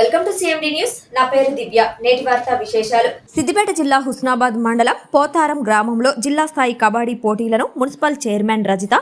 Welcome to CMD news నా పేరు దివ్య. నేటి వార్తా విశేషాలు. సిద్దిపేట జిల్లా హుస్నాబాద్ మండలం పోతారం గ్రామంలో జిల్లా స్థాయి కబడ్డీ పోటీలను municipal chairman Rajitha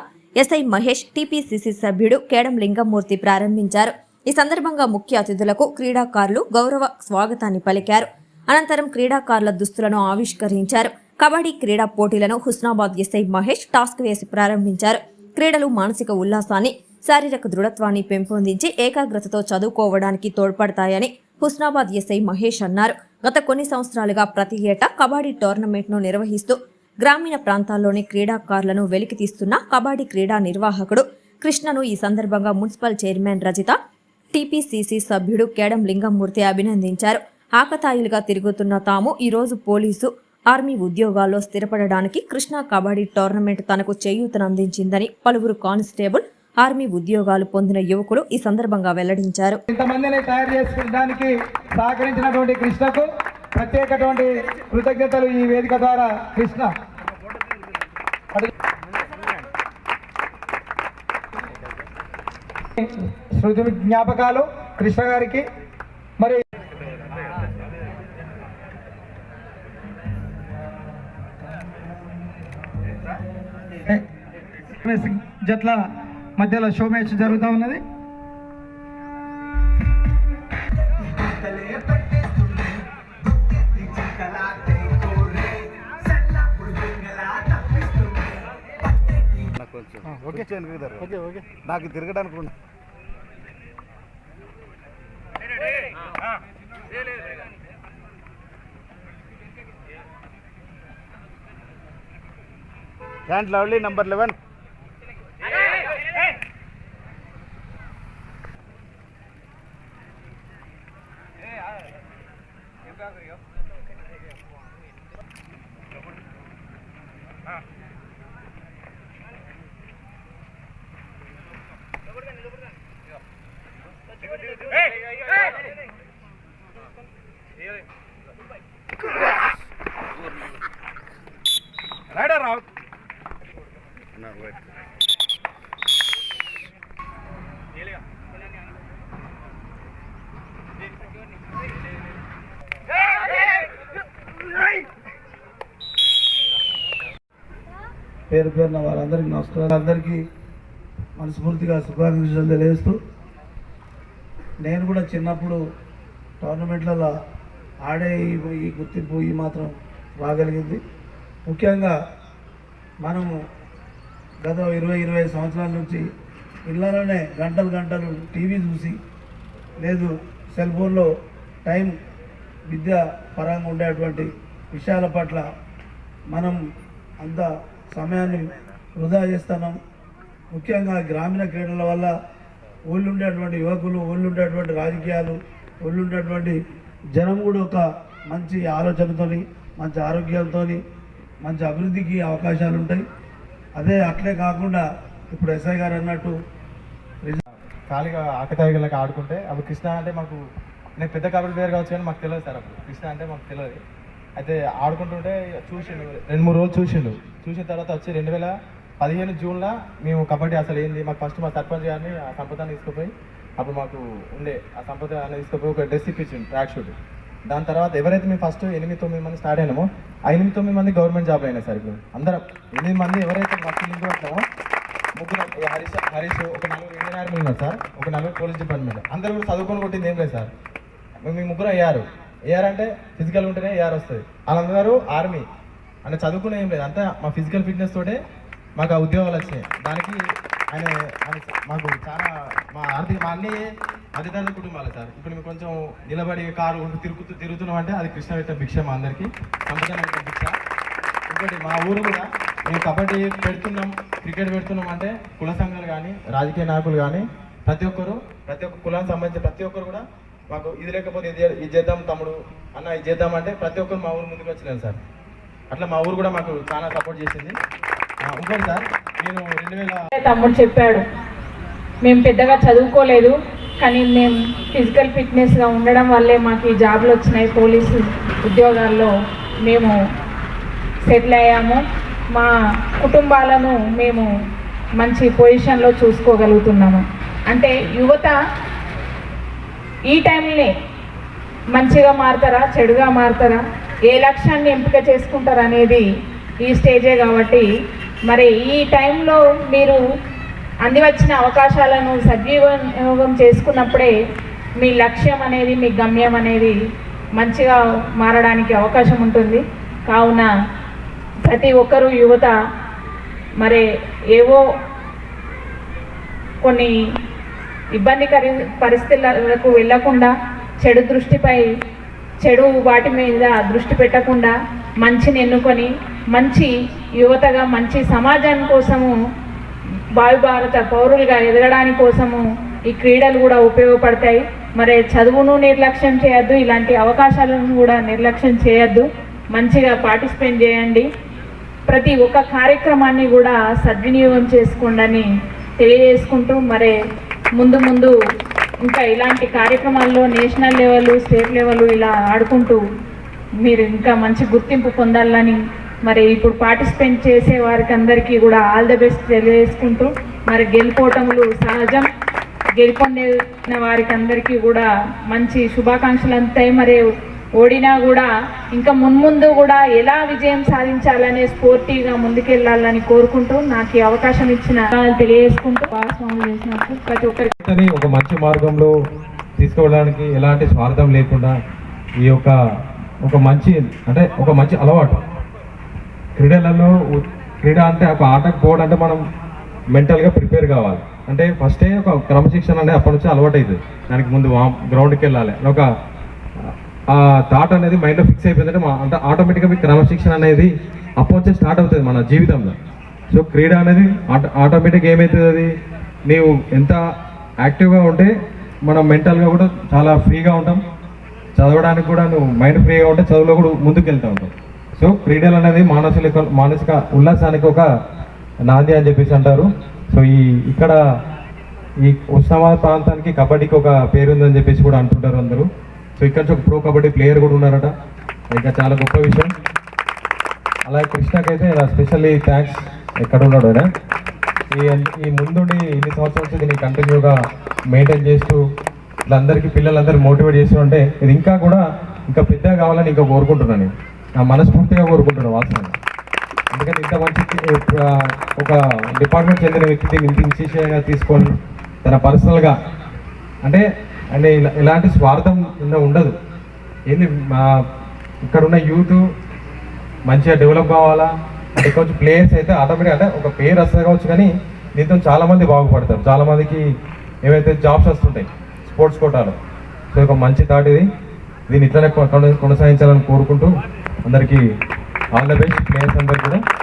SI Mahesh TPCC సభ్యుడు కేడం లింగమూర్తి ప్రారంభించారు. ఈ సందర్భంగా ముఖ్య అతిథులకు క్రీడాకారులు గౌరవ స్వాగతాన్ని పలికారు. అనంతరం క్రీడాకారుల దుస్తులను ఆవిష్కరించారు. కబడ్డీ క్రీడా పోటీలను హుస్నాబాద్ ఎస్ఐ మహేష్ టాస్క్ వేసి ప్రారంభించారు. క్రీడలు మానసిక ఉల్లాసాన్ని శారీరక దృఢత్వాన్ని పెంపొందించి ఏకాగ్రతతో చదువుకోవడానికి తోడ్పడతాయని హుస్నాబాద్ ఎస్ఐ మహేష్ అన్నారు. గత కొన్ని సంవత్సరాలుగా ప్రతి ఏటా కబడ్డీ టోర్నమెంట్ను నిర్వహిస్తూ గ్రామీణ ప్రాంతాల్లోని క్రీడాకారులను వెలికితీస్తున్న కబడ్డీ క్రీడా నిర్వాహకుడు కృష్ణను ఈ సందర్భంగా మున్సిపల్ చైర్మన్ రజిత టీపీసీసీ సభ్యుడు కేడం లింగమూర్తి అభినందించారు. ఆకతాయిలుగా తిరుగుతున్న తాము ఈరోజు పోలీసు ఆర్మీ ఉద్యోగాల్లో స్థిరపడడానికి కృష్ణా కబడ్డీ టోర్నమెంట్ తనకు చేయూతనందించిందని పలువురు కానిస్టేబుల్ ఆర్మీ ఉద్యోగాలు పొందిన యువకులు ఈ సందర్భంగా వెల్లడించారు. ఇంతమందిని తయారు చేసుకోవడానికి సహకరించినటువంటి కృష్ణకు ప్రత్యేకటువంటి కృతజ్ఞతలు ఈ వేదిక ద్వారా. కృష్ణ. శృతి జ్ఞాపకాలు కృష్ణ గారికి. మరి జట్ల మధ్యలో షో మ్యాచ్ జరుగుతూ ఉన్నది. నాకు కొంచెం ఓకే ఓకే ఓకే. నాకు తిరగడానికి ఉండ- can't lovely number eleven Hey, hey, hey. పేరు పేరున వారందరికీ నమస్కారాలు. అందరికీ మనస్ఫూర్తిగా శుభాకాంక్షలు తెలియజేస్తూ నేను కూడా చిన్నప్పుడు టోర్నమెంట్లలో ఆడే ఈ- గుర్తింపు ఈ మాత్రం రాగలిగింది. ముఖ్యంగా మనము గత ఇరవై ఇరవై సంవత్సరాల నుంచి ఇళ్ళలోనే గంటలు గంటలు టీవీ చూసి లేదు సెల్ ఫోన్లో టైం విద్య పరంగా ఉండేటువంటి విషయాల పట్ల మనం అంత సమయాన్ని వృధా చేస్తున్నాం ముఖ్యంగా గ్రామీణ క్రీడల వల్ల ఊళ్ళో ఉండేటువంటి యువకులు ఊళ్ళో ఉండేటువంటి రాజకీయాలు ఊళ్ళో ఉండేటువంటి జనం కూడా ఒక మంచి ఆలోచనతోని మంచి ఆరోగ్యంతో మంచి అభివృద్ధికి అవకాశాలు ఉంటాయి అదే అట్లే కాకుండా ఇప్పుడు ఎస్ఐ గారు అన్నట్టు ఖాళీగా ఆకతాయిలకు ఆడుకుంటే అప్పుడు కృష్ణ అంటే మాకు నేను పెద్ద కబడ్డీ ప్లేయర్ కావచ్చు కానీ మాకు తెలియదు సార్ అప్పుడు. కృష్ణ అంటే మాకు తెలియదు అయితే ఆడుకుంటుంటే చూసిండు రెండు మూడు రోజులు చూసిండు. చూసిన తర్వాత వచ్చి రెండు వేల పదిహేను జూన్లో మేము కబడ్డీ అసలు ఏంది మాకు ఫస్ట్ మా సర్పంచ్ గారిని ఆ సంపదాన్ని తీసుకుపోయి అప్పుడు మాకు ఉండే ఆ సంపద అనేది తీసుకుపోయి ఒక డ్రెస్ ఇప్పించింది ట్రాక్ షూట్. దాని తర్వాత ఎవరైతే మేము ఫస్ట్ ఎనిమిది తొమ్మిది మంది స్టార్ట్ అయినామో ఆ ఎనిమిది తొమ్మిది మంది గవర్నమెంట్ జాబ్ అయినాయి సార్ ఇప్పుడు. అందరం ఎనిమిది మంది ఎవరైతే ఫస్ట్ లింక్ పెట్టామో ముగ్గురు హరీష్ హరీష్ ఒక నలుగురు ఇండియన్ ఆర్మీ ఉన్నారు సార్ ఒక నలుగురు పోలీస్ డిపార్ట్మెంట్ అందరూ కూడా చదువుకొని కొట్టింది ఏం లేదు సార్. మేము మీ ముగ్గురు అయ్యారు ఏఆర్ అంటే ఫిజికల్ ఉంటేనే ఏఆర్ వస్తుంది. వాళ్ళందరూ ఆర్మీ అంటే చదువుకునే ఏం లేదు. అంతా మా ఫిజికల్ ఫిట్నెస్ తోటే మాకు ఆ ఉద్యోగాలు వచ్చినాయి. దానికి ఆయన మాకు చాలా మా ఆర్థిక మా అన్ని అధికారుల కుటుంబాలు సార్. ఇప్పుడు మేము కొంచెం నిలబడి కారు తిరుగుతూ తిరుగుతున్నాం అంటే అది కృష్ణ పెట్టిన భిక్ష మా అందరికీ. సంపద భిక్ష. ఇంకోటి మా ఊరు కూడా మేము కబడ్డీ పెడుతున్నాం క్రికెట్ పెడుతున్నాం అంటే కుల సంఘాలు కానీ రాజకీయ నాయకులు కానీ ప్రతి ఒక్కరు ప్రతి ఒక్క కులానికి సంబంధించిన ప్రతి ఒక్కరు కూడా మాకు ఇది లేకపోతే ఇది ఇది చేద్దాం తమ్ముడు అన్న ఇది చేద్దాం అంటే ప్రతి ఒక్కరు మా ఊరు ముందుకు వచ్చినారు సార్. అట్లా మా ఊరు కూడా మాకు చాలా సపోర్ట్ చేసింది. ఇంకోటి సార్ నేను రెండు వేల తమ్ముడు చెప్పాడు మేము పెద్దగా చదువుకోలేదు కానీ మేము ఫిజికల్ ఫిట్నెస్గా ఉండడం వల్లే మాకు ఈ జాబ్లు వచ్చినాయి. పోలీసు ఉద్యోగాల్లో మేము సెటిల్ అయ్యాము. మా కుటుంబాలను మేము మంచి పొజిషన్లో చూసుకోగలుగుతున్నాము. అంటే యువత ఈ టైంని మంచిగా మారుతారా చెడుగా మారుతారా? ఏ లక్ష్యాన్ని ఎంపిక చేసుకుంటారు అనేది ఈ స్టేజే కాబట్టి మరి ఈ టైంలో మీరు అందివచ్చిన అవకాశాలను సద్వినియోగం చేసుకున్నప్పుడే మీ లక్ష్యం అనేది మీ గమ్యం అనేది మంచిగా మారడానికి అవకాశం ఉంటుంది. కావున ప్రతి ఒక్కరూ యువత మరి ఏవో కొన్ని ఇబ్బందికర పరిస్థితులకు వెళ్ళకుండా చెడు దృష్టిపై చెడు వాటి మీద దృష్టి పెట్టకుండా మంచిని ఎన్నుకొని మంచి యువతగా మంచి సమాజం కోసము భావి భారత పౌరులుగా ఎదగడానికి కోసము ఈ క్రీడలు కూడా ఉపయోగపడతాయి. మరి చదువును నిర్లక్ష్యం చేయొద్దు ఇలాంటి అవకాశాలను కూడా నిర్లక్ష్యం చేయొద్దు. మంచిగా పార్టిసిపేట్ చేయండి. ప్రతి ఒక్క కార్యక్రమాన్ని కూడా సద్వినియోగం చేసుకోండి తెలియజేసుకుంటూ మరి ముందు ముందు ఇంకా ఇలాంటి కార్యక్రమాల్లో నేషనల్ లెవెల్ స్టేట్ లెవెల్ ఇలా ఆడుకుంటూ మీరు ఇంకా మంచి గుర్తింపు పొందాలని మరి ఇప్పుడు పార్టిసిపేట్ చేసే వారికి అందరికీ కూడా ఆల్ ద బెస్ట్ తెలియజేసుకుంటూ మరి గెలుపోవటములు సహజం. గెలుపొందిన వారికి అందరికీ కూడా మంచి శుభాకాంక్షలు అంతాయి మరి ఓడినా కూడా ఇంకా మున్ముందు కూడా ఎలా విజయం సాధించాలనే స్పోర్టివ్గా ముందుకెళ్ళాలని కోరుకుంటూ నాకు ఈ అవకాశం ఇచ్చిన తెలియజేసుకుంటూ భాగస్వాములు చేసినట్టు ప్రతి ఒక్కరికి. ఒక మంచి మార్గంలో తీసుకోవడానికి ఎలాంటి స్వార్థం లేకుండా ఈ యొక్క ఒక మంచి అంటే ఒక మంచి అలవాటు. క్రీడలలో క్రీడ అంటే ఒక ఆటకు పోవడం అంటే మనం మెంటల్గా ప్రిపేర్ కావాలి. అంటే ఫస్టే ఒక క్రమశిక్షణ అనేది అప్పటి నుంచి అలవాటు అవుతుంది దానికి ముందు గ్రౌండ్కి వెళ్ళాలి ఒక ఆ థాట్ అనేది మైండ్లో ఫిక్స్ అయిపోయిందంటే మా అంటే ఆటోమేటిక్గా మీ క్రమశిక్షణ అనేది అప్పొచ్చే స్టార్ట్ అవుతుంది మన జీవితంలో. సో క్రీడ అనేది ఆటో ఆటోమేటిక్ ఏమవుతుంది అది? నీవు ఎంత యాక్టివ్గా ఉంటే మనం మెంటల్గా కూడా చాలా ఫ్రీగా ఉంటాం. చదవడానికి కూడా నువ్వు మైండ్ ఫ్రీగా ఉంటే చదువులో కూడా ముందుకు వెళ్తూ ఉంటాం సో క్రీడలు అనేది మానసిక మానసిక ఉల్లాసానికి ఒక నాంది అని చెప్పేసి అంటారు. సో ఈ ఇక్కడ ఈ ఉస్మానాబాద్ ప్రాంతానికి కబడ్డీకి ఒక పేరు ఉందని చెప్పేసి కూడా అంటుంటారు అందరూ. సో ఇక్కడ నుంచి ఒక ప్రో కబడ్డీ ప్లేయర్ కూడా ఉన్నారట. ఇంకా చాలా గొప్ప విషయం. అలాగే కృష్ణకైతే స్పెషల్లీ థ్యాంక్స్ ఎక్కడ ఉన్నాడు ఆయన? ఈ ఈ ముందుండి ఇన్ని సంవత్సరాల నుంచి దీన్ని కంటిన్యూగా మెయింటైన్ చేస్తూ ఇట్లా అందరికీ పిల్లలందరికీ మోటివేట్ చేస్తూ ఉంటే ఇది ఇంకా కూడా ఇంకా పెద్దగా కావాలని ఇంకా కోరుకుంటున్నాను నేను. నా మనస్ఫూర్తిగా కోరుకుంటున్నాను వాస్తవంగా. ఎందుకంటే ఇంత మంచి ఒక డిపార్ట్మెంట్ చెందిన వ్యక్తి ఇంత ఇన్సిషియల్గా తీసుకొని తన పర్సనల్గా అంటే అంటే ఇలా- ఎలాంటి స్వార్థం ఉండదు. ఏంది మా ఇక్కడ ఉన్న యూత్ మంచిగా డెవలప్ కావాలా? అంటే కొంచెం ప్లేయర్స్ అయితే ఆటోమేటిక్ అంటే ఒక పేరు వస్తుంది కావచ్చు కానీ దీంతో చాలామంది బాగుపడతారు. చాలామందికి ఏవైతే జాబ్స్ వస్తుంటాయి స్పోర్ట్స్ కోటాలో. సో ఒక మంచి థాట్ ఇది. దీన్ని ఇట్లనే కొన- కొనసాగించాలని కోరుకుంటూ అందరికీ ఆల్ ద బెస్ట్ ప్లేయర్స్ అందరికీ కూడా.